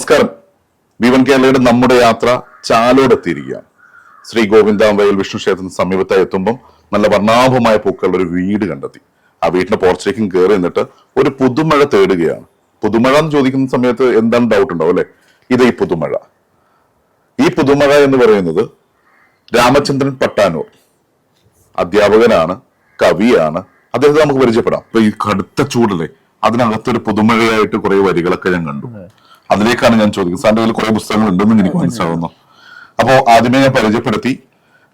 നമസ്കാരം. വിവൻ കേരളയുടെ നമ്മുടെ യാത്ര ചാലോടെത്തിയിരിക്കുകയാണ് ശ്രീ ഗോവിന്ദാംബയിൽ വിഷ്ണു ക്ഷേത്രത്തിന് സമീപത്തായി എത്തുമ്പം നല്ല വർണാഭമായ പൂക്കളുടെ ഒരു വീട് കണ്ടെത്തി. ആ വീടിന്റെ പോർച്ചിലേക്കും കയറി നിന്നിട്ട് ഒരു പുതുമഴ തേടുകയാണ്. പുതുമഴ എന്ന് ചോദിക്കുന്ന സമയത്ത് എന്താണ് ഡൗട്ട് ഉണ്ടാവും അല്ലെ? ഇത് ഈ പുതുമഴ. ഈ പുതുമഴ എന്ന് പറയുന്നത് രാമചന്ദ്രൻ പട്ടാനൂർ. അധ്യാപകനാണ് കവിയാണ്. അദ്ദേഹത്തെ നമുക്ക് പരിചയപ്പെടാം. അപ്പൊ ഈ കടുത്ത ചൂടല്ലേ? അതിനകത്തൊരു പുതുമഴയായിട്ട് കുറെ വരികളൊക്കെ ഞാൻ കണ്ടു. അതിലേക്കാണ് ഞാൻ ചോദിക്കുന്നത്. സാറിന്റെ കയ്യിൽ കുറെ പുസ്തകങ്ങൾ ഉണ്ടെന്ന് എനിക്ക് മനസ്സിലാവുന്നു. അപ്പോ ആദ്യമേ ഞാൻ പരിചയപ്പെടുത്തി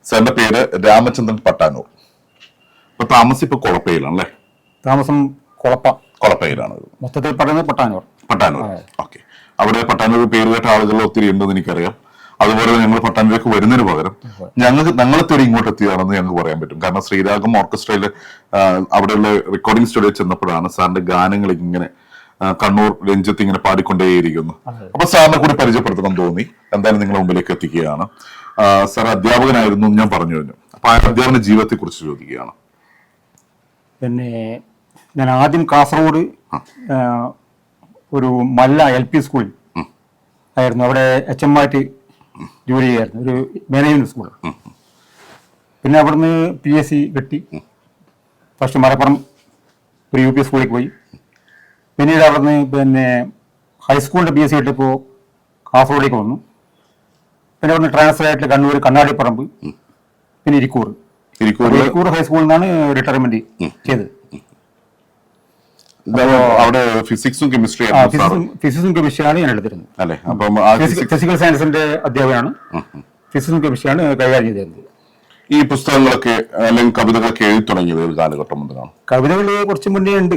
സാറിന്റെ പേര് രാമചന്ദ്രൻ പട്ടാനൂർ. ഇപ്പൊ താമസം ഇപ്പൊ കൊളപ്പയിലാണ് അല്ലേ? താമസം കുളപ്പ. കൊളപ്പയിലാണ്. മൊത്തത്തിൽ പറയുന്നത് പട്ടാനൂർ. പട്ടാനൂർ. ഓക്കെ. അവിടെ പട്ടാനൂർ പേര് കേട്ട ആളുകൾ ഒത്തിരി ഉണ്ടെന്ന് എനിക്കറിയാം. അതുപോലെ ഞങ്ങൾ പട്ടാനൂരേക്ക് വരുന്നതിന് പകരം ഞങ്ങൾക്ക് ഞങ്ങളെ തേടി ഇങ്ങോട്ട് എത്തിയതാണെന്ന് ഞങ്ങൾക്ക് പറയാൻ പറ്റും. കാരണം ശ്രീരാഗം ഓർക്കസ്ട്രയിൽ അവിടെയുള്ള റെക്കോർഡിംഗ് സ്റ്റുഡിയോ ചെന്നപ്പോഴാണ് സാറിന്റെ ഗാനങ്ങൾ ഇങ്ങനെ കണ്ണൂർ രഞ്ജത്ത് ഇങ്ങനെ പാടിക്കൊണ്ടേയിരിക്കുന്നു. അപ്പൊ സാറിനെ കൂടി പരിചയപ്പെടുത്തണം തോന്നി. എന്തായാലും നിങ്ങളുടെ മുമ്പിലേക്ക് എത്തിക്കുകയാണ്. സാർ അധ്യാപകനായിരുന്നു ഞാൻ പറഞ്ഞു കഴിഞ്ഞു. അപ്പൊ ആ അധ്യാപന ജീവിതത്തെ കുറിച്ച് ചോദിക്കുകയാണ്. പിന്നെ ഞാൻ ആദ്യം കാസർഗോഡ് ഒരു മല്ല എൽ പി സ്കൂളിൽ ആയിരുന്നു. അവിടെ എച്ച് എം ആയിട്ട് ജോലി ചെയ്യായിരുന്നു. ഒരു മാനേജ്മെന്റ് സ്കൂൾ. പിന്നെ അവിടുന്ന് പി എസ് സി കെട്ടി ഫസ്റ്റ് മലപ്പുറം ഒരു യു പി സ്കൂളിൽ പോയി. പിന്നീട് അവിടുന്ന് പിന്നെ ഹൈസ്കൂളിന്റെ പി എസ് സി കിട്ടിയപ്പോൾ കാസർഗോഡേക്ക് വന്നു. പിന്നെ അവിടുന്ന് ട്രാൻസ്ഫർ ആയിട്ട് കണ്ണൂർ കണ്ണാടിപ്പറമ്പ് പിന്നെ ഇരിക്കൂർ. ഇരിക്കൂർ. ഹൈസ്കൂളിൽ നിന്നാണ് റിട്ടയർമെന്റ് ചെയ്തത്. അവിടെ ഫിസിക്സും കെമിസ്ട്രി ഫിസിക്സും കെമിസ്ട്രിയാണ് ഞാൻ എടുത്തിരുന്നത്. ഫിസിക്കൽ സയൻസിന്റെ അധ്യാപകനാണ്. ഫിസിക്സും കെമിസ്ട്രിയാണ് കൈകാര്യം ചെയ്തിരുന്നത്. ഈ പുസ്തകങ്ങളൊക്കെ അല്ലെങ്കിൽ കവിതകളൊക്കെ എഴുതി തുടങ്ങിയത് ഒരു കാലഘട്ടം മുതലാണ് കവിതകൾ കുറച്ച് മുന്നേ ഉണ്ട്.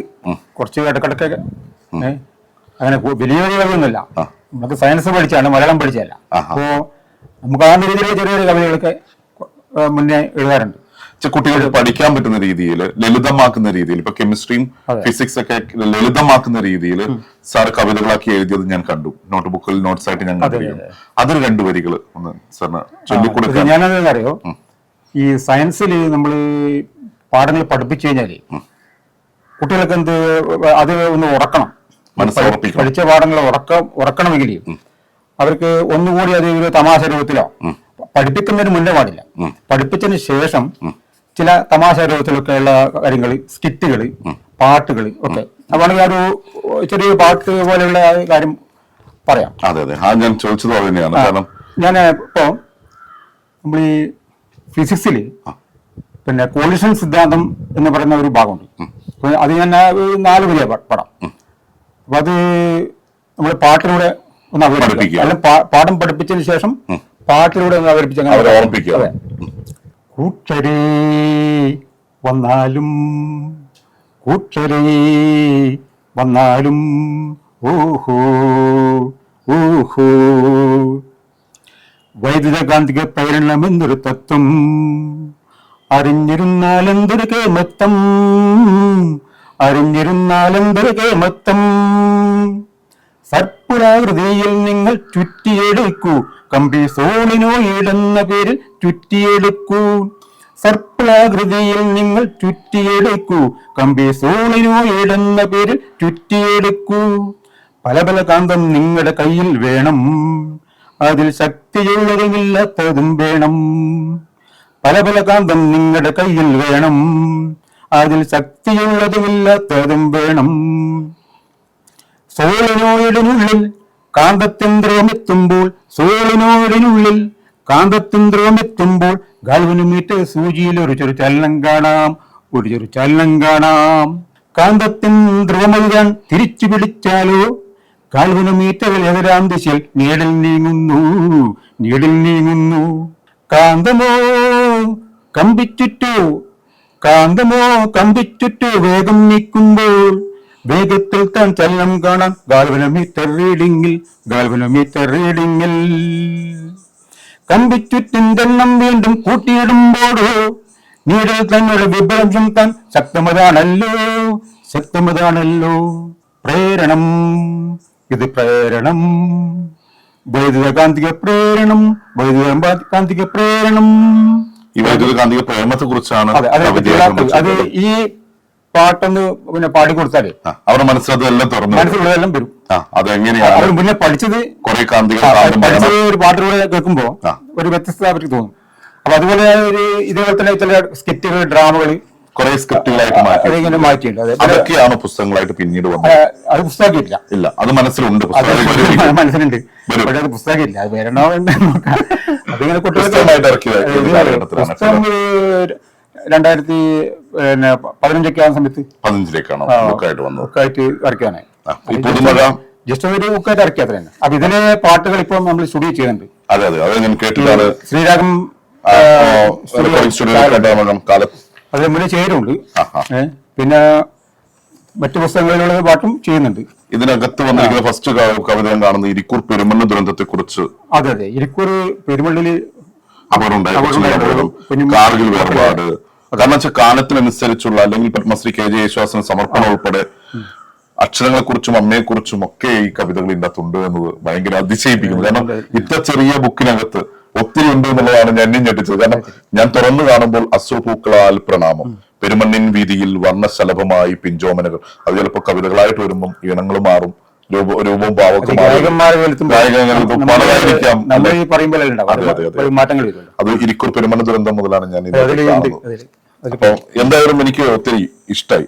കുറച്ച് ഇടക്കിടക്കൊക്കെ. അങ്ങനെ വലിയ വലിയ കവിയൊന്നുമില്ല. നമുക്ക് സയൻസ് പഠിച്ചാണ് മലയാളം പഠിച്ചല്ല. അപ്പോ നമുക്ക് ആ രീതിയിലെ ചെറിയ ചെറിയ കവിതകളൊക്കെ മുന്നേ എഴുതാറുണ്ട്. കുട്ടികൾക്ക് പഠിക്കാൻ പറ്റുന്ന രീതിയിൽ ലളിതമാക്കുന്ന രീതിയിൽ ഇപ്പൊ കെമിസ്ട്രിയും ഫിസിക്സ് ഒക്കെ ലളിതമാക്കുന്ന രീതിയിൽ സാർ കവിതകളാക്കി എഴുതിയത് ഞാൻ കണ്ടു. നോട്ട് ബുക്കിൽ നോട്ട്സ് ആയിട്ട് ഞാൻ കണ്ടു അതൊരു രണ്ടു വരികൾ ഒന്ന് സാറിന് ചൊല്ലിക്കൊടുക്കാൻ. ഞാനതെന്നറിയോ ഈ സയൻസിൽ നമ്മൾ പാഠങ്ങൾ പഠിപ്പിച്ചു കഴിഞ്ഞാൽ കുട്ടികൾക്ക് എന്ത് അത് ഒന്ന് ഉറക്കണം. പഠിച്ച പാഠങ്ങൾ ഉറക്കം ഉറക്കണമെങ്കിൽ അവർക്ക് ഒന്നുകൂടി അത് ഒരു തമാശ രൂപത്തിലോ പഠിപ്പിക്കുന്നതിന് മുന്നേ പാടില്ല. പഠിപ്പിച്ചതിന് ശേഷം ചില തമാശ രൂപത്തിലൊക്കെയുള്ള കാര്യങ്ങൾ സ്കിറ്റുകൾ പാട്ടുകൾ ഒക്കെ. അപ്പോഴാണെങ്കിൽ ഒരു ചെറിയ പാട്ട് പോലെയുള്ള കാര്യം പറയാം. അതെ അതെ. ഞാൻ ചോദിച്ചത് തന്നെയാണ്. കാരണം ഞാൻ ഇപ്പോ നമ്മൾ ഈ ഫിസിക്സിൽ പിന്നെ കോളിഷൻ സിദ്ധാന്തം എന്ന് പറയുന്ന ഒരു ഭാഗമുണ്ട്. അത് ഞാൻ നാല് വലിയ പടം. അപ്പൊ അത് നമ്മൾ പാട്ടിലൂടെ ഒന്ന് അവതരിപ്പിക്കുക. അല്ലെങ്കിൽ പാഠം പഠിപ്പിച്ചതിന് ശേഷം പാട്ടിലൂടെ ഒന്ന് അവതരിപ്പിച്ച. കൂട്ടരേ വന്നാലും കൂട്ടരേ വന്നാലും ഓഹോ ഓഹോ. വൈദ്യുതകാന്തിക പ്രേരണമെന്നൊരു തത്വം. അറിഞ്ഞിരുന്നാലെന്തൊരു കേമത്തം അറിഞ്ഞിരുന്നാലെന്തൊരു കേമത്തം സർപ്പുരാകൃതിയിൽ നിങ്ങൾ ചുറ്റിയെടുക്കൂ. കമ്പി സോണിനോ ഇടുന്ന പേരിൽ ചുറ്റിയെടുക്കൂ. സർപ്പിളാകൃതിയിൽ നിങ്ങൾ ചുറ്റിയെടുക്കൂ. കമ്പി സോണിനോ ഇടുന്ന പേരിൽ ചുറ്റിയെടുക്കൂ. പല പല കാന്തം നിങ്ങളുടെ കയ്യിൽ വേണം. അതിൽ ശക്തിയുള്ളതുമില്ലാത്തതും വേണം. പല പല കാന്തം നിങ്ങളുടെ കയ്യിൽ വേണം. അതിൽ ശക്തിയുള്ളതുമില്ലാത്തതും വേണം. സോളിനോയിടിനുള്ളിൽ കാന്തത്തിന്ദ്രമെത്തുമ്പോൾ സോളിനോയിടിനുള്ളിൽ കാന്തത്തിന്ദ്രമെത്തുമ്പോൾ ഗാൽവനുമീറ്റ് സൂചിയിൽ ഒരു ചെറു ചലനം കാണാം. ഒരു ചെറു ചലനം കാണാം. കാന്തത്തിൻ തിരിച്ചു പിടിച്ചാലോ? കാൽവനുമീറ്റകൾ എതിരാം ദിശയിൽ നീടിൽ നീങ്ങുന്നു നീടിൽ നീങ്ങുന്നു. കാന്തമോ കമ്പിച്ചുറ്റു കാന്തമോ കമ്പിച്ചുറ്റു വേഗം നീക്കുമ്പോൾ വേഗത്തിൽ താൻ ചലനം കാണാം ഗാൽവനോമീറ്റർ റീഡിങ്ങിൽ ഗാൽവനോമീറ്റർ റീഡിങ്ങിൽ. കമ്പിച്ചുറ്റിന്റെണ്ണം വീണ്ടും കൂട്ടിയിടുമ്പോഴോ നീടൽ തന്നൊരു വിഭ്രംശം താൻ ശക്തമതാണല്ലോ ശക്തമതാണല്ലോ. പ്രേരണം. ഇത് പ്രേരണം വൈദ്യുത കാന്തിക പ്രേരണം വൈദ്യുത കാന്തിക പ്രേരണം ഈ വൈദ്യുത കാന്തിക പ്രേമത്തെ കുറിച്ചാണ് അതെ ഈ പാട്ടൊന്ന് പിന്നെ പാടിക്കൊടുത്താൽ അവരുടെ മനസ്സിലതെല്ലാം തുറന്നു. മനസ്സിലുള്ളതെല്ലാം വരും. അതെങ്ങനെയാണ്? അവർ മുന്നേ പഠിച്ചത് കുറെ കാന്തിക പഠിച്ചത് ഒരു പാട്ടിലൂടെ കേൾക്കുമ്പോ ഒരു വ്യത്യസ്തത അവർക്ക് തോന്നും. അപ്പൊ അതുപോലെ ഒരു ഇതേപോലെ തന്നെ ചില സ്കിറ്റുകൾ ഡ്രാമകൾ കുറെ സ്ക്രിപ്റ്റുകളായിട്ട് മാറ്റി മാറ്റിയിട്ടുണ്ട്. അതെ അതൊക്കെയാണ് പുസ്തകങ്ങളായിട്ട് പിന്നീട് വന്നത്. അത് പുസ്തകമില്ല ഇല്ല അത് മനസ്സിലുണ്ട്. മനസ്സിലുണ്ട്. പക്ഷെ അത് പുസ്തകമില്ല. അത് വരണോ അതിങ്ങനെ പുസ്തകം രണ്ടായിരത്തി പിന്നെ പതിനഞ്ചൊക്കെ ആ സമയത്ത് പതിനഞ്ചിലേക്കാണോ ബുക്കായിട്ട് വന്നത്. ബുക്കായിട്ട് പുതുമഴ ജസ്റ്റ് ഒരു ബുക്കായിട്ട് ഇറക്കിയത് തന്നെ അപ്പൊ ഇതിലെ പാട്ടുകൾ ഇപ്പം നമ്മൾ സ്റ്റുഡിയോ ചെയ്യുന്നുണ്ട്. അതെ അതെ. അത് ഞാൻ കേട്ടിട്ടാണ് ശ്രീരാഗം റെക്കോർഡിംഗ് സ്റ്റുഡിയോയിൽ കേട്ട അത് മുന്നേ. ഏ, പിന്നെ മറ്റു പുസ്തകങ്ങളിലുള്ള പാട്ടും ചെയ്യുന്നുണ്ട്. ഇതിനകത്ത് വന്നിരിക്കുന്ന ഫസ്റ്റ് കവിത കാണുന്ന ഇരിക്കൂർ പെരുമണ്ണ ദുരന്തത്തെ കുറിച്ച് അതെ അതെ. ഇരിക്കൂർ പെരുമണ്ണിൽ കാർഗിൽ വേർപാട് കാരണം വെച്ചാൽ കാലത്തിനനുസരിച്ചുള്ള അല്ലെങ്കിൽ പത്മശ്രീ കെ ജെ യേശുദാസന് സമർപ്പണം ഉൾപ്പെടെ അക്ഷരങ്ങളെ കുറിച്ചും അമ്മയെ കുറിച്ചും ഒക്കെ ഈ കവിതകൾ ഇതിനകത്തുണ്ട് എന്നത് ഭയങ്കര അതിശയിപ്പിക്കുന്നു. കാരണം ഇത്ര ചെറിയ ബുക്കിനകത്ത് ഒത്തിരി ഉണ്ട് എന്നുള്ളതാണ് ഞാൻ ഞെട്ടിച്ചത്. കാരണം ഞാൻ തുറന്നു കാണുമ്പോൾ അസുപൂക്കളാൽ പ്രണാമം. പെരുമണ്ണിൻ വീതിയിൽ വർണശലഭമായി പിഞ്ചോമനകൾ. അത് ചിലപ്പോ കവിതകളായിട്ട് വരുമ്പം ഈണങ്ങൾ മാറും. രൂപ രൂപവും ഭാവമൊക്കെ അതെ, ഇരിക്കൂർ പെരുമണ്ണ ദുരന്തം മുതലാണ് ഞാൻ അപ്പൊ എന്തായാലും എനിക്ക് ഒത്തിരി ഇഷ്ടമായി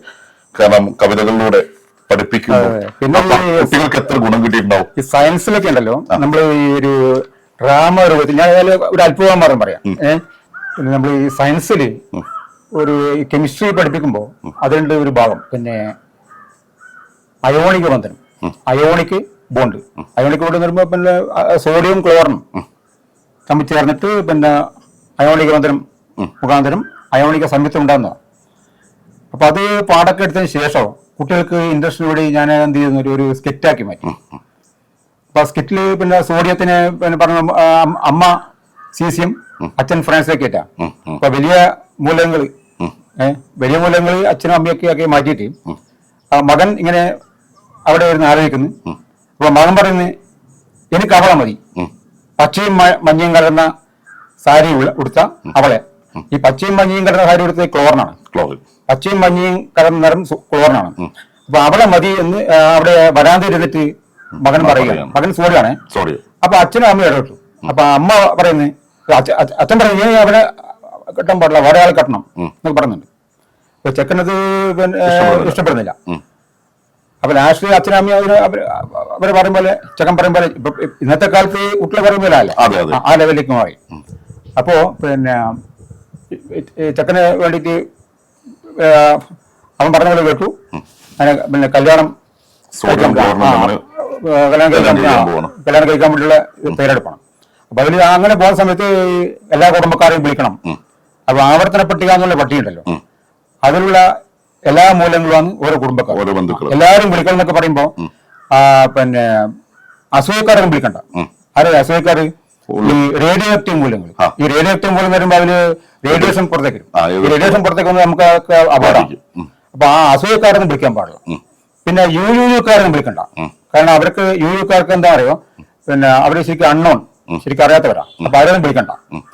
കാരണം കവിതകളിലൂടെ പഠിപ്പിക്കുന്നു. പിന്നെ കുട്ടികൾക്ക് എത്ര ഗുണം കിട്ടിയിട്ടുണ്ടാവും? ഈ സയൻസിലൊക്കെ ഉണ്ടല്ലോ. നമ്മൾ ഈ ഒരു ഡ്രാമ രൂപത്തിൽ ഞാൻ അതിൽ ഒരു അത്ഭുതം മാറും പറയാം. ഏഹ് പിന്നെ നമ്മൾ ഈ സയൻസിൽ ഒരു കെമിസ്ട്രി പഠിപ്പിക്കുമ്പോൾ അതിന്റെ ഒരു ഭാഗം പിന്നെ അയോണിക് ബന്ധനം. Ionic bond. അയോണിക് ബോണ്ട് എന്ന് പറയുമ്പോൾ പിന്നെ സോഡിയം ക്ലോറിനും തമ്മിൽ ചേർന്നിട്ട് പിന്നെ അയോണിക ബന്ധനം മുഖാന്തരം അയോണിക സംയുക്തം ഉണ്ടാകുന്നതാണ് അപ്പൊ അത് പാടൊക്കെ എടുത്തതിന് ശേഷം കുട്ടികൾക്ക് ഇൻട്രസ്റ്റിനോട് ഞാൻ എന്ത് ചെയ്യുന്നു ഒരു- ഒരു സ്കെറ്റാക്കി മാറ്റി. അപ്പൊ സ്കിറ്റിൽ പിന്നെ സോഡിയത്തിന് പിന്നെ പറഞ്ഞ അമ്മ സീസിയം അച്ഛൻ ഫ്രാൻസിലേക്കേറ്റ ആയിട്ടാ. അപ്പൊ വലിയ മൂലങ്ങൾ വലിയ മൂലങ്ങൾ അച്ഛനും അമ്മയൊക്കെ ഒക്കെ മാറ്റിയിട്ട് മകൻ ഇങ്ങനെ അവിടെ ഇരുന്ന് ആലോചിക്കുന്നു. അപ്പൊ മകൻ പറയുന്നു എനിക്ക് അവളെ മതി. പച്ചയും മഞ്ഞയും കലർന്ന സാരി ഉടുത്ത അവളെ. ഈ പച്ചയും മഞ്ഞയും കലർന്ന സാരി ഉടുത്തത് ക്ലോറിനാണ്. പച്ചയും മഞ്ഞയും കലർന്ന നിറം ക്ലോറിനാണ്. അപ്പൊ അവളെ മതി എന്ന് അവിടെ വരാതെ ഇരുന്നിട്ട് മകൻ പറയുകയാണ് മകൻ സോറിയാണ്. സോറി. അപ്പൊ അച്ഛനും അമ്മയും ഇടപെട്ടു. അപ്പൊ അമ്മ പറയുന്നത് അച്ഛ- അച്ഛ- അച്ഛൻ പറഞ്ഞു "നീ അവനെ കെട്ടാൻ പാടില്ല വേറെ ആൾ കെട്ടണം. എന്നൊക്കെ പറയുന്നുണ്ട് അപ്പൊ ചെക്കനത് പിന്നെ ഇഷ്ടപ്പെടുന്നില്ല. അപ്പൊ ലാസ്റ്റ് അച്ഛനും അമ്മയും അവർ അവർ പറയും പോലെ ചെക്കൻ പറയും പോലെ ഇപ്പൊ ഇന്നത്തെ കാലത്ത് കുട്ടികൾ പറയും പോലെ അല്ല. ആ ലെവലിലേക്ക് മാറി. അപ്പോ പിന്നെ ചെക്കനെ വേണ്ടിയിട്ട് അവൻ പറഞ്ഞ പോലെ കേട്ടു. പിന്നെ കല്യാണം കല്യാണം കഴിക്കാൻ കല്യാണം കഴിക്കാൻ വേണ്ടിയുള്ള പേരെടുക്കണം. അപ്പൊ അതിൽ അങ്ങനെ പോകുന്ന സമയത്ത് എല്ലാ കുടുംബക്കാരെയും വിളിക്കണം. അപ്പൊ ആവർത്തന പട്ടിക എന്നുള്ള പട്ടികയുണ്ടല്ലോ അതിലുള്ള എല്ലാ മൂല്യങ്ങളും ഓരോ കുടുംബക്കാർ. എല്ലാവരും വിളിക്കണം എന്നൊക്കെ പറയുമ്പോ പിന്നെ അസൂയക്കാരെ വിളിക്കണ്ട. ആരെ അസൂയക്കാര് ഈ റേഡിയോ ആക്റ്റീവ് മൂല്യങ്ങൾ ഈ റേഡിയോ ആക്റ്റീവ് മൂല്യം വരുമ്പോ അതിൽ റേഡിയേഷൻ പുറത്തേക്ക് വരും. റേഡിയേഷൻ പുറത്തേക്ക് വന്ന് നമുക്ക് അപകടം. അപകടമാണ് അപ്പൊ ആ അസൂയക്കാരൊന്നും വിളിക്കാൻ പാടില്ല. പിന്നെ യു യു യുക്കാരൊന്നും വിളിക്കണ്ട. കാരണം അവർക്ക് യു യുക്കാർക്ക് എന്താ അറിയോ? പിന്നെ അവർ ശരിക്കും അണ്ണോൺ ശരിക്കും അറിയാത്തവരാ. അപ്പൊ അവരൊന്നും വിളിക്കണ്ട.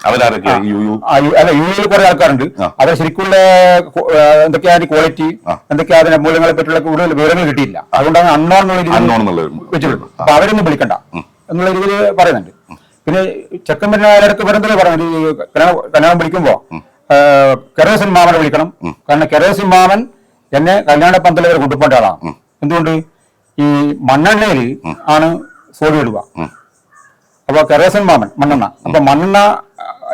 അല്ല യു യിൽ കുറെ ആൾക്കാരുണ്ട്. അവരെ അവർ ശരിക്കുള്ള എന്തൊക്കെയാ അതിന്റെ ക്വാളിറ്റി എന്തൊക്കെയാ അതിന്റെ മൂല്യങ്ങളെ പറ്റിയുള്ള കൂടുതൽ വിവരങ്ങൾ കിട്ടിയില്ല. അതുകൊണ്ടാണ് അൺനോൺ എന്നുള്ള എന്നുള്ളത് അപ്പൊ അവരൊന്നും വിളിക്കണ്ട എന്നുള്ള രീതിയിൽ പറയുന്നുണ്ട്. പിന്നെ ചെക്കൻ പിന്നെ പറയുന്നത് ഈ കല്യാണം വിളിക്കുമ്പോ കെറോസിൻ മാമനെ വിളിക്കണം. കാരണം കെറോസിൻ മാമൻ എന്നെ കല്യാണ പന്തലവരെ കൊണ്ടുപോകേണ്ട ആളാണ്. എന്തുകൊണ്ട്? ഈ മണ്ണെണ്ണയിൽ ആണ് സോഡിയം ഇടുക. അപ്പൊ കെറോസിൻ മാമൻ മണ്ണെണ്ണ. അപ്പൊ മണ്ണെണ്ണ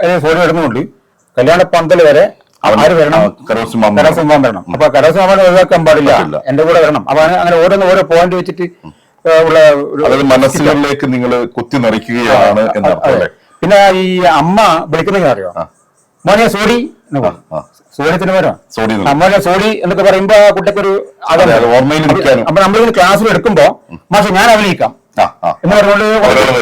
സോഡിയം സോഡി ഇടുന്നതുകൊണ്ട് കല്യാണ പന്തൽ വരെ ആര് വരണം? ആ, മാമൻ വരണം. അപ്പൊ കെറോസിൻ മാമൻ ഒഴിവാക്കാൻ പാടില്ല. എന്റെ കൂടെ വരണം. അപ്പൊ അങ്ങനെ ഓരോന്ന് ഓരോ പോയിന്റ് വെച്ചിട്ട് ഉള്ള അതായത് മനസ്സുകളിലേക്ക് നിങ്ങൾ കുത്തി നിറയ്ക്കുകയാണ് പിന്നെ ഈ അമ്മ വിളിക്കുന്ന അറിയോ? മോനെ സോറി സോറി. സോഡിയത്തിന് പകരം സോഡി സോഡി എന്നൊക്കെ പറയുമ്പോ ആ കുട്ടിക്കൊരു. അപ്പൊ നമ്മളിങ്ങനെ ക്ലാസ്സിൽ എടുക്കുമ്പോ മാഷെ ഞാൻ അഭിനയിക്കാം. എന്ന് പറഞ്ഞുകൊണ്ട്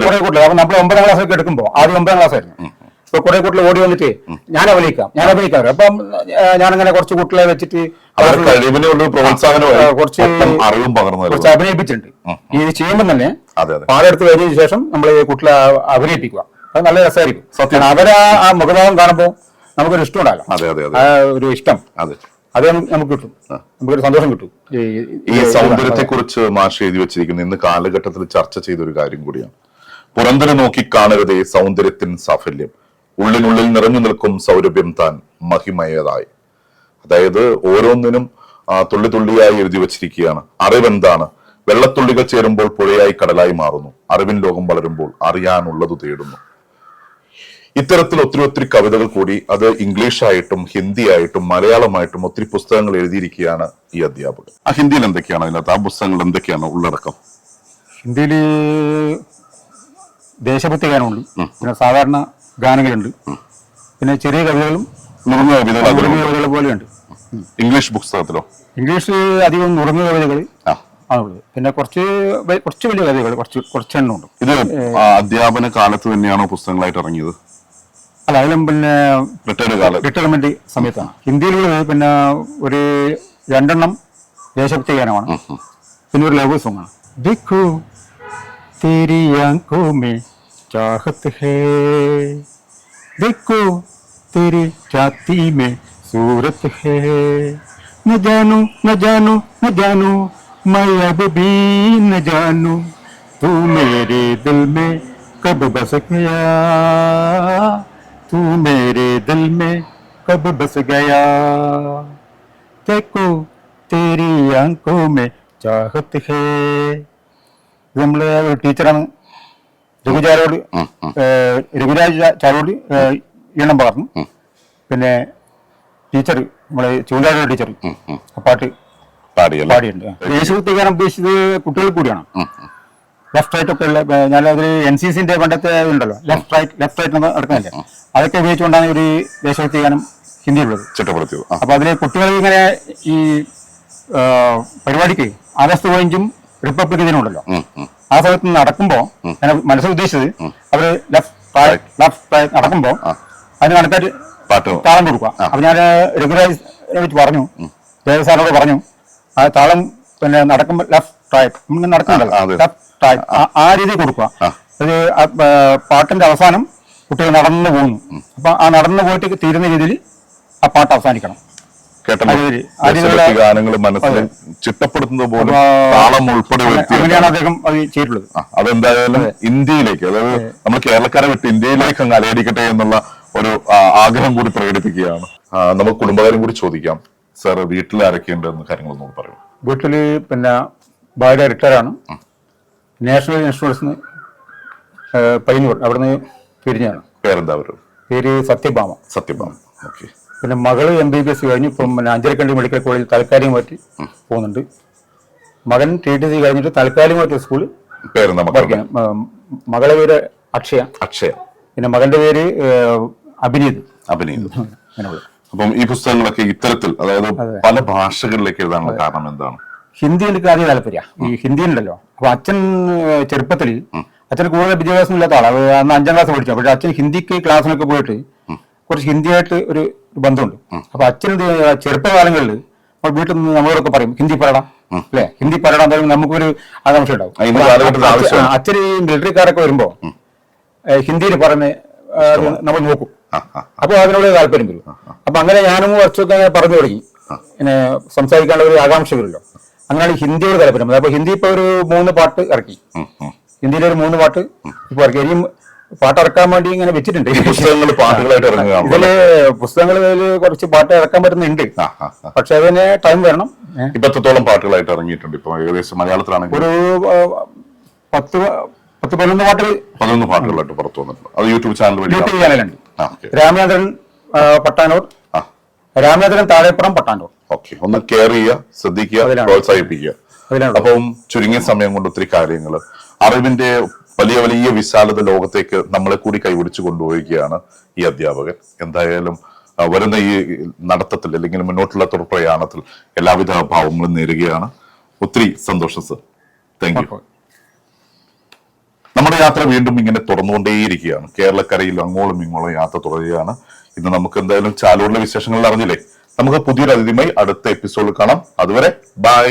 കുറെ കുട്ടികൾ. അപ്പൊ നമ്മൾ ഒമ്പതാം ക്ലാസ് ഒക്കെ എടുക്കുമ്പോ ആദ്യം ഒമ്പതാം ക്ലാസ് ആയിരുന്നു. ഇപ്പൊ കുറെ കൂട്ടിൽ ഓടി വന്നിട്ട് ഞാൻ അഭിനയിക്കാം. ഞാൻ അഭിനയിക്കാം അപ്പം ഞാനങ്ങനെ കുറച്ച് കുട്ടികളെ വെച്ചിട്ട് കുറച്ച് കുറച്ച്. അഭിനയിപ്പിച്ചിട്ടുണ്ട്. ഇത് ചെയ്യുമ്പോൾ തന്നെ പാടെടുത്ത് കഴിഞ്ഞതിന് ശേഷം നമ്മൾ ഈ കുട്ടികളെ അഭിനയിപ്പിക്കുക. അത് നല്ല രസമായിരിക്കും. അവരാ ആ മുഖഭാവം കാണുമ്പോൾ നമുക്കൊരു ഇഷ്ടം ഉണ്ടാകാം അതെ അതെ അതെ. ആ ഒരു ഇഷ്ടം. അതെ. അത് നമുക്ക് കിട്ടും. നമുക്കൊരു സന്തോഷം കിട്ടും. ഈ സൗന്ദര്യത്തെ കുറിച്ച് മാഷ് എഴുതി വെച്ചിരിക്കുന്ന ഇന്ന് കാലഘട്ടത്തിൽ ചർച്ച ചെയ്ത ഒരു കാര്യം കൂടിയാണ്. പുറന്തര നോക്കി കാണരുതേ സൗന്ദര്യത്തിൻ സാഫല്യം. ഉള്ളിനുള്ളിൽ നിറഞ്ഞു നിൽക്കും സൗരഭ്യം താൻ മഹിമയതായി. അതായത് ഓരോന്നിനും തുള്ളി തുള്ളിയായി എഴുതി വച്ചിരിക്കുകയാണ്. അറിവെന്താണ് വെള്ളത്തുള്ളികൾ ചേരുമ്പോൾ പുഴയായി കടലായി മാറുന്നു. അറിവിൻ ലോകം വളരുമ്പോൾ അറിയാനുള്ളത് തേടുന്നു. ഇത്തരത്തിൽ ഒത്തിരി ഒത്തിരി കവിതകൾ കൂടി അത് ഇംഗ്ലീഷായിട്ടും ഹിന്ദിയായിട്ടും ഹിന്ദി ആയിട്ടും മലയാളമായിട്ടും ഒത്തിരി പുസ്തകങ്ങൾ എഴുതിയിരിക്കുകയാണ് ഈ അധ്യാപകൻ. ആ ഹിന്ദിയിൽ എന്തൊക്കെയാണ് അതിനകത്ത്? ആ പുസ്തകങ്ങൾ എന്തൊക്കെയാണ് ഉള്ളടക്കം? ഹിന്ദിയിൽ ദേശഭക്തി ഗാനമുണ്ട്. പിന്നെ സാധാരണ ഗാനങ്ങളുണ്ട്. പിന്നെ ചെറിയ കവിതകളും നുറുങ്ങ കവിതകൾ പോലെയുണ്ട്. ഇംഗ്ലീഷ് പുസ്തകത്തിലോ? ഇംഗ്ലീഷ് അധികം നുറുങ്ങ കവിതകൾ. പിന്നെ കുറച്ച് കുറച്ച് വലിയ കവിതകൾ കുറച്ച് കുറച്ചെണ്ണം ഉണ്ട് ഇത് അധ്യാപന കാലത്ത് തന്നെയാണോ പുസ്തകങ്ങളായിട്ട് ഇറങ്ങിയത്? അല്ല അതിലും പിന്നെ റിട്ടയർഡ് കാലത്ത് റിട്ടയർമെന്റ് സമയത്താണ് ഹിന്ദിയിലുള്ളത് പിന്നെ ഒരു രണ്ടെണ്ണം ദേശഭക്തി ഗാനമാണ് പിന്നെ ഒരു ലവ് സോങ് ആണ് देखो तेरी आंखों में चाहत है देखो तेरी छाती में सूरत है न जानू न जानू न जानू मैं अब भी न जानू तू मेरे दिल में कब बस गया तू मेरे दिल में कब बस गया देखो तेरी आंखों में चाहत है ഇത് നമ്മള് ഒരു ടീച്ചറാണ് രഘുചാരോട് ഏഹ്, രഘുരാജ് ചാ- ചാരോട് ഏഹ്, ഈണം പകർന്നു പിന്നെ ടീച്ചർ നമ്മളെ ചൂണ്ടാരുടെ ടീച്ചർ ആ പാട്ട് പാടിയല്ലേ പാടിയിട്ടുണ്ട് ദേശഭക്തി ഗാനം ഉദ്ദേശിച്ചത് കുട്ടികൾ കൂടിയാണ് ലെഫ്റ്റ് റൈറ്റ് ഒക്കെ ഉള്ള ഞാൻ അതിൽ എൻ സി സിന്റെ പണ്ടത്തെ ഉണ്ടല്ലോ. ലെഫ്റ്റ് റൈറ്റ് ലെഫ്റ്റ് റൈറ്റ് നടക്കുന്നില്ലേ? അതൊക്കെ ഉപയോഗിച്ചുകൊണ്ടാണ് ഒരു ദേശഭക്തി ഗാനം ഹിന്ദിയിലുള്ളത് ചിട്ടപ്പെടുത്തിയത്. അപ്പൊ അതിലെ കുട്ടികൾ ഇങ്ങനെ ഈ പരിപാടിക്ക് ആഗസ്റ്റ് പതിനഞ്ചും റിപ്പബ്ലിക് ദിനം ഉണ്ടല്ലോ. ആ സമയത്ത് നടക്കുമ്പോ ഞാൻ മനസ്സിൽ ഉദ്ദേശിച്ചത് അവർ ലെഫ്റ്റ് ലെഫ്റ്റ് റൈറ്റ് നടക്കുമ്പോ അതിന് കണക്കായിട്ട് താളം കൊടുക്കുക. അപ്പൊ ഞാൻ രഘുരാജ് വെച്ച് പറഞ്ഞു. ദേവസാറോട് പറഞ്ഞു ആ താളം പിന്നെ നടക്കുമ്പോ ലെഫ്റ്റ് റൈറ്റ് നടക്കുന്നുണ്ടല്ലോ. ലെഫ്റ്റ് ആ രീതി കൊടുക്കുക. അത് പാട്ടിന്റെ അവസാനം കുട്ടികൾ നടന്നു പോകുന്നു. അപ്പൊ ആ നടന്നു പോയിട്ട് തീരുന്ന രീതിയിൽ ആ പാട്ട് അവസാനിക്കണം. ഗാനങ്ങൾ മനസ്സിൽ ചിട്ടപ്പെടുത്തുന്നത് പോലും അപ്പൊ- താളം ഉൾപ്പെടെ അങ്ങനെയാണ് അദ്ദേഹം അത് ചെയ്തിട്ടുള്ളത്. അതെന്തായാലും ഇന്ത്യയിലേക്ക് അതായത് നമ്മൾ കേരളക്കാരെ വിട്ട് ഇന്ത്യയിലേക്ക് അങ്ങ് അലയടിക്കട്ടെ എന്നുള്ള ഒരു ആഗ്രഹം കൂടി പ്രകടിപ്പിക്കുകയാണ്. നമുക്ക് കുടുംബകാര്യം കൂടി ചോദിക്കാം. സാർ വീട്ടിൽ ആരൊക്കെയുണ്ടെന്ന് കാര്യങ്ങളൊന്നും പറയും. വീട്ടിൽ പിന്നെ ഭാര്യ റിട്ടയറാണ് നാഷണൽ ഇൻഷുറൻസിന് പൈനൂർ അവിടുന്ന് പിരിഞ്ഞാണ് പേരെന്താ അവർ പേര് സത്യഭാമ. സത്യഭാമ ഓക്കെ. പിന്നെ മകൾ എം ബി ബി എസ് കഴിഞ്ഞ് ഇപ്പം പിന്നെ അഞ്ചരക്കണ്ടി മെഡിക്കൽ കോളേജിൽ താൽക്കാലികമായിട്ട് പോകുന്നുണ്ട്. മകൻ ടി ടി സി കഴിഞ്ഞിട്ട് താൽക്കാലികമായിട്ട് സ്കൂളിൽ പേരെന്താ മകളെ പേര് അക്ഷയ. അക്ഷയ. പിന്നെ മകന്റെ പേര് അഭിനീത്. അഭിനീത്. അപ്പം ഈ പുസ്തകങ്ങളൊക്കെ ഇത്തരത്തിൽ അതായത് പല ഭാഷകളിലേക്ക് എഴുതാനുള്ള കാരണം എന്താണ്? ഹിന്ദി കാര്യം താല്പര്യ. ഈ ഹിന്ദി ഉണ്ടല്ലോ അപ്പൊ അച്ഛൻ ചെറുപ്പത്തിൽ അച്ഛന് കൂടുതൽ വിദ്യാഭ്യാസം ഇല്ലാത്ത ആളാണ് അന്ന് അഞ്ചാം ക്ലാസ് പഠിച്ചു. പക്ഷെ അച്ഛൻ ഹിന്ദിക്ക് ക്ലാസ്സിനൊക്കെ പോയിട്ട് കുറച്ച് ഹിന്ദിയായിട്ട് ഒരു ബന്ധമുണ്ട്. അപ്പൊ അച്ഛൻ ചെറുപ്പകാലങ്ങളിൽ നമ്മൾ വീട്ടിൽ നിന്ന് നമ്മളോടൊക്കെ പറയും ഹിന്ദി പറയണം അല്ലെ? ഹിന്ദി പറയണം എന്തായാലും നമുക്കൊരു ആകാംക്ഷ ഉണ്ടാവും. അച്ഛൻ- ഈ മിലിറ്ററിക്കാരൊക്കെ വരുമ്പോ ഹിന്ദിയിൽ പറഞ്ഞ് നമ്മൾ നോക്കും. അപ്പൊ അതിനോട് താല്പര്യം വരും. അപ്പൊ അങ്ങനെ ഞാനും കുറച്ചൊക്കെ അങ്ങനെ പറഞ്ഞു തുടങ്ങി. പിന്നെ സംസാരിക്കാനുള്ള ഒരു ആകാംക്ഷ വരുമല്ലോ. അങ്ങനെയാണ് ഹിന്ദിയോട് താല്പര്യം. അപ്പോൾ അപ്പൊ ഹിന്ദി ഇപ്പൊ ഒരു മൂന്ന് പാട്ട് ഇറക്കി. ഹിന്ദിയിലെ ഒരു മൂന്ന് പാട്ട് ഇപ്പൊ ഇറക്കി. ഇനിയും പാട്ട് ഇറക്കാൻ വേണ്ടി ഇങ്ങനെ വെച്ചിട്ടുണ്ട്. പുസ്തകങ്ങൾ പാട്ടുകളായിട്ട് ഇറങ്ങുക ഇതിൽ പുസ്തകങ്ങളിൽ കുറച്ച് പാട്ട് ഇറക്കാൻ പറ്റുന്നുണ്ട്. പക്ഷെ അതിന് ടൈം വരണം ഇപ്പത്തോളം ഇപ്പൊ എത്രത്തോളം പാട്ടുകളായിട്ട് ഇറങ്ങിയിട്ടുണ്ട് ഇപ്പൊ ഏകദേശം മലയാളത്തിലാണെങ്കിൽ ഒരു പത്ത് പത്ത് പതിനൊന്ന് പാട്ട് പതിനൊന്ന് പാട്ടുകളായിട്ട് പുറത്തു വന്നിട്ടുണ്ട്. അത് യൂട്യൂബ് ചാനൽ വഴി യൂട്യൂബ് ചാനലുണ്ട്. രാമചന്ദ്രൻ പട്ടാനൂർ. രാമചന്ദ്രൻ താഴെപ്പുറം പട്ടാനൂർ. ഓക്കെ ഒന്ന് കെയർ ചെയ്യുക ശ്രദ്ധിക്കുക. പ്രോത്സാഹിപ്പിക്കുക. അപ്പം ചുരുങ്ങിയ സമയം കൊണ്ട് ഒത്തിരി കാര്യങ്ങൾ അറിവിന്റെ വലിയ വലിയ വിശാലത ലോകത്തേക്ക് നമ്മളെ കൂടി കൈപിടിച്ചു കൊണ്ടുപോവുകയാണ് ഈ അധ്യാപകൻ. എന്തായാലും വരുന്ന ഈ നടത്തത്തിൽ അല്ലെങ്കിൽ മുന്നോട്ടുള്ള തുടർ പ്രയാണത്തിൽ എല്ലാവിധ അഭാവങ്ങളും നേരുകയാണ്. ഒത്തിരി സന്തോഷം സർ. താങ്ക് യു നമ്മുടെ യാത്ര വീണ്ടും ഇങ്ങനെ തുറന്നുകൊണ്ടേയിരിക്കുകയാണ് കേരളക്കരയിൽ അങ്ങോളം ഇങ്ങോളം യാത്ര തുടരുകയാണ്. ഇന്ന് നമുക്ക് എന്തായാലും ചാലൂരിലെ വിശേഷങ്ങളിൽ അറിഞ്ഞില്ലേ? നമുക്ക് പുതിയൊരു അതിഥിയുമായി അടുത്ത എപ്പിസോഡിൽ കാണാം. അതുവരെ ബൈ